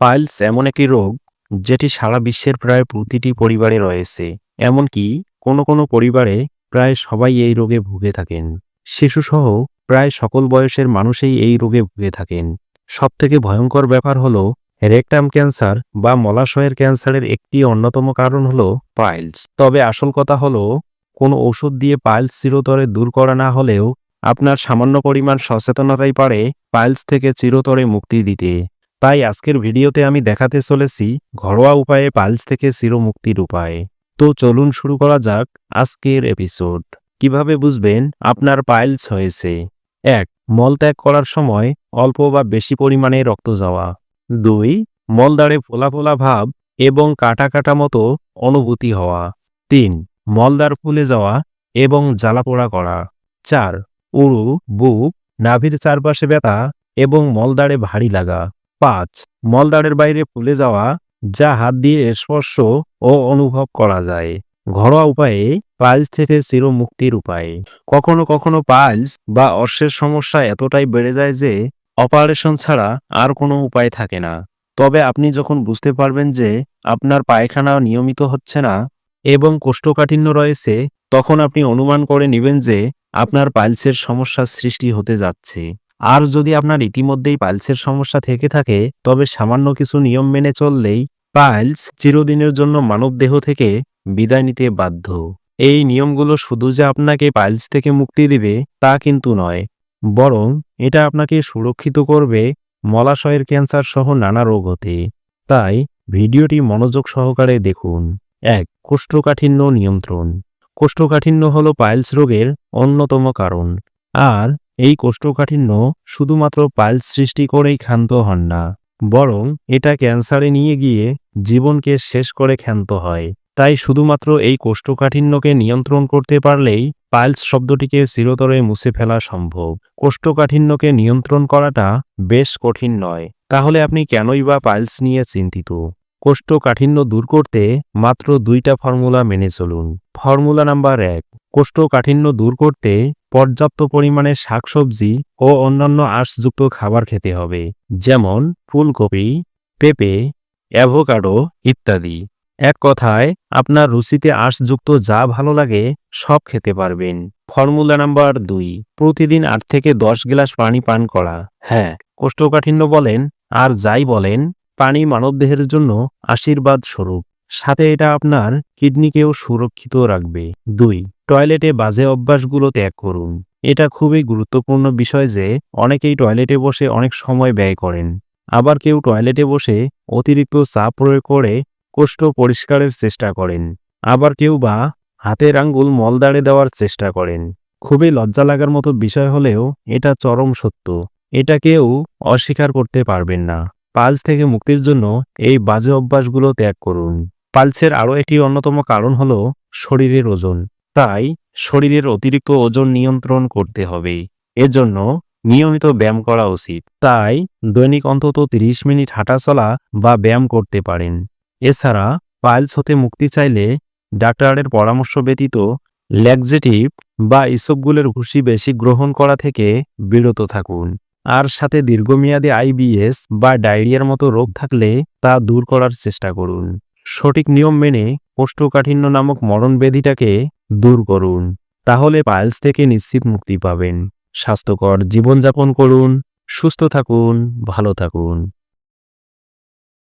Piles এমন একটি রোগ যেটি সারা বিশ্বের প্রায় প্রতিটি পরিবারে রয়েছে। এমনকি কোনো কোনো পরিবারে প্রায় সবাই এই রোগে ভুগে থাকেন। শিশুসহ প্রায় সকল বয়সের মানুষই এই রোগে ভুগে থাকেন। সবথেকে ভয়ঙ্কর ব্যাপার হলো, রেকটাম ক্যান্সার বা মলাশয়ের ক্যান্সারের একটি অন্যতম কারণ হলো পাইলস। তবে আসল কথা হলো, কোনো ওষুধ দিয়ে পাইলস চিরতরে দূর করা না হলেও আপনার সামান্য পরিমাণ সচেতনতাই পারে পাইলস থেকে চিরতরে মুক্তি দিতে। তাই আজকের ভিডিওতে আমি দেখাতে চলেছি ঘরোয়া উপায়ে পাইলস থেকে চিরমুক্তির উপায়। তো চলুন শুরু করা যাক আজকের এপিসোড কীভাবে বুঝবেন আপনার পাইলস হয়েছে? এক মলত্যাগ করার সময় অল্প বা বেশি পরিমাণে রক্ত যাওয়া। দুই মলদারে ফোলা ফোলা ভাব এবং কাটা কাটা মতো অনুভূতি হওয়া। তিন মলদার ফুলে যাওয়া এবং জ্বালাপোড়া করা। চার উড়ু বুক, নাভির চারপাশে ব্যথা এবং মলদারে ভারী লাগা। পাঁচ মলদারের বাইরে ফুলে যাওয়া যা হাত দিয়ে স্পর্শ ও অনুভব করা যায়। ঘরোয়া উপায়ে পাইলস থেকে চিরমুক্তির উপায়। কখনো কখনো পাইলস বা অর্শের সমস্যা এতটাই বেড়ে যায় যে অপারেশন ছাড়া আর কোনো উপায় থাকে না। তবে আপনি যখন বুঝতে পারবেন যে আপনার পায়খানা নিয়মিত হচ্ছে না এবং কোষ্ঠকাঠিন্য রয়েছে, তখন আপনি অনুমান করে নেবেন যে আপনার পাইলসের সমস্যার সৃষ্টি হতে যাচ্ছে। আর যদি আপনার ইতিমধ্যেই পাইলসের সমস্যা থেকে থাকে, তবে সামান্য কিছু নিয়ম মেনে চললেই পাইলস চিরদিনের জন্য মানবদেহ থেকে বিদায় নিতে বাধ্য। এই নিয়মগুলো শুধু যে আপনাকে পাইলস থেকে মুক্তি দিবে, তা কিন্তু নয়। বরং এটা আপনাকে সুরক্ষিত করবে মলাশয়ের ক্যান্সার সহ নানা রোগ হতে। তাই ভিডিওটি মনোযোগ সহকারে দেখুন। এক, কোষ্ঠকাঠিন্য নিয়ন্ত্রণ। কোষ্ঠকাঠিন্য হল পাইলস রোগের অন্যতম কারণ। আর এই কোষ্ঠকাঠিন্য শুধুমাত্র পাইলস সৃষ্টি করেই ক্ষান্ত হন না, বরং এটা ক্যান্সারে নিয়ে গিয়ে জীবনকে শেষ করে ক্ষান্ত হয়। তাই শুধুমাত্র এই কোষ্ঠকাঠিন্যকে নিয়ন্ত্রণ করতে পারলেই পাইলস শব্দটিকে চিরতরে মুছে ফেলা সম্ভব। কোষ্ঠকাঠিন্যকে নিয়ন্ত্রণ করাটা বেশ কঠিন নয়। তাহলে আপনি কেনই বা পাইলস নিয়ে চিন্তিত? কোষ্ঠকাঠিন্য দূর করতে মাত্র দুইটা ফর্মুলা মেনে চলুন। ফর্মুলা নাম্বার এক, কোষ্ঠকাঠিন্য দূর করতে পর্যাপ্ত পরিমাণে শাকসবজি ও অন্যান্য আঁশযুক্ত খাবার খেতে হবে, যেমন ফুলকপি, পেঁপে, অ্যাভোকাডো ইত্যাদি। এক কথায়, আপনার রুচিতে আঁশযুক্ত যা ভালো লাগে, সব খেতে পারবেন। ফর্মুলা নাম্বার দুই, প্রতিদিন আট থেকে দশ গ্লাস পানি পান করা। হ্যাঁ কোষ্ঠকাঠিন্য বলেন, আর যাই বলেন, পানি মানবদেহের জন্য আশীর্বাদ স্বরূপ সাথে এটা আপনার কিডনিকেও সুরক্ষিত রাখবে। দুই টয়লেটে বাজে অভ্যাসগুলো ত্যাগ করুন। এটা খুবই গুরুত্বপূর্ণ বিষয় যে, অনেকেই টয়লেটে বসে অনেক সময় ব্যয় করেন। আবার কেউ টয়লেটে বসে অতিরিক্ত চাপ প্রয়োগ করে কোষ্ঠ পরিষ্কারের চেষ্টা করেন। আবার কেউ বা হাতের আঙ্গুল মলদাড়ে দেওয়ার চেষ্টা করেন। খুবই লজ্জা লাগার মতো বিষয় হলেও এটা চরম সত্য। এটা কেউ অস্বীকার করতে পারবেন না। পালস থেকে মুক্তির জন্য এই বাজে অভ্যাসগুলো ত্যাগ করুন। পালসের আরও একটি অন্যতম কারণ হল শরীরের ওজন। তাই শরীরের অতিরিক্ত ওজন নিয়ন্ত্রণ করতে হবে। এজন্য নিয়মিত ব্যায়াম করা উচিত। তাই দৈনিক অন্তত ৩০ মিনিট হাঁটা চলা বা ব্যায়াম করতে পারেন। এছাড়া পাইলস হতে মুক্তি চাইলে ডাক্তারের পরামর্শ ব্যতীত ল্যাকজেটিভ বা ইসবগুলের ঘুষি বেশি গ্রহণ করা থেকে বিরত থাকুন। আর সাথে দীর্ঘমেয়াদী আইবিএস বা ডায়রিয়ার মতো রোগ থাকলে তা দূর করার চেষ্টা করুন। সঠিক নিয়ম মেনে কোষ্ঠকাঠিন্য নামক মরণ ব্যাধিটাকে দূর করুন, তাহলে পাইলস থেকে নিশ্চিত মুক্তি পাবেন। স্বাস্থ্যকর জীবনযাপন করুন, সুস্থ থাকুন, ভালো থাকুন।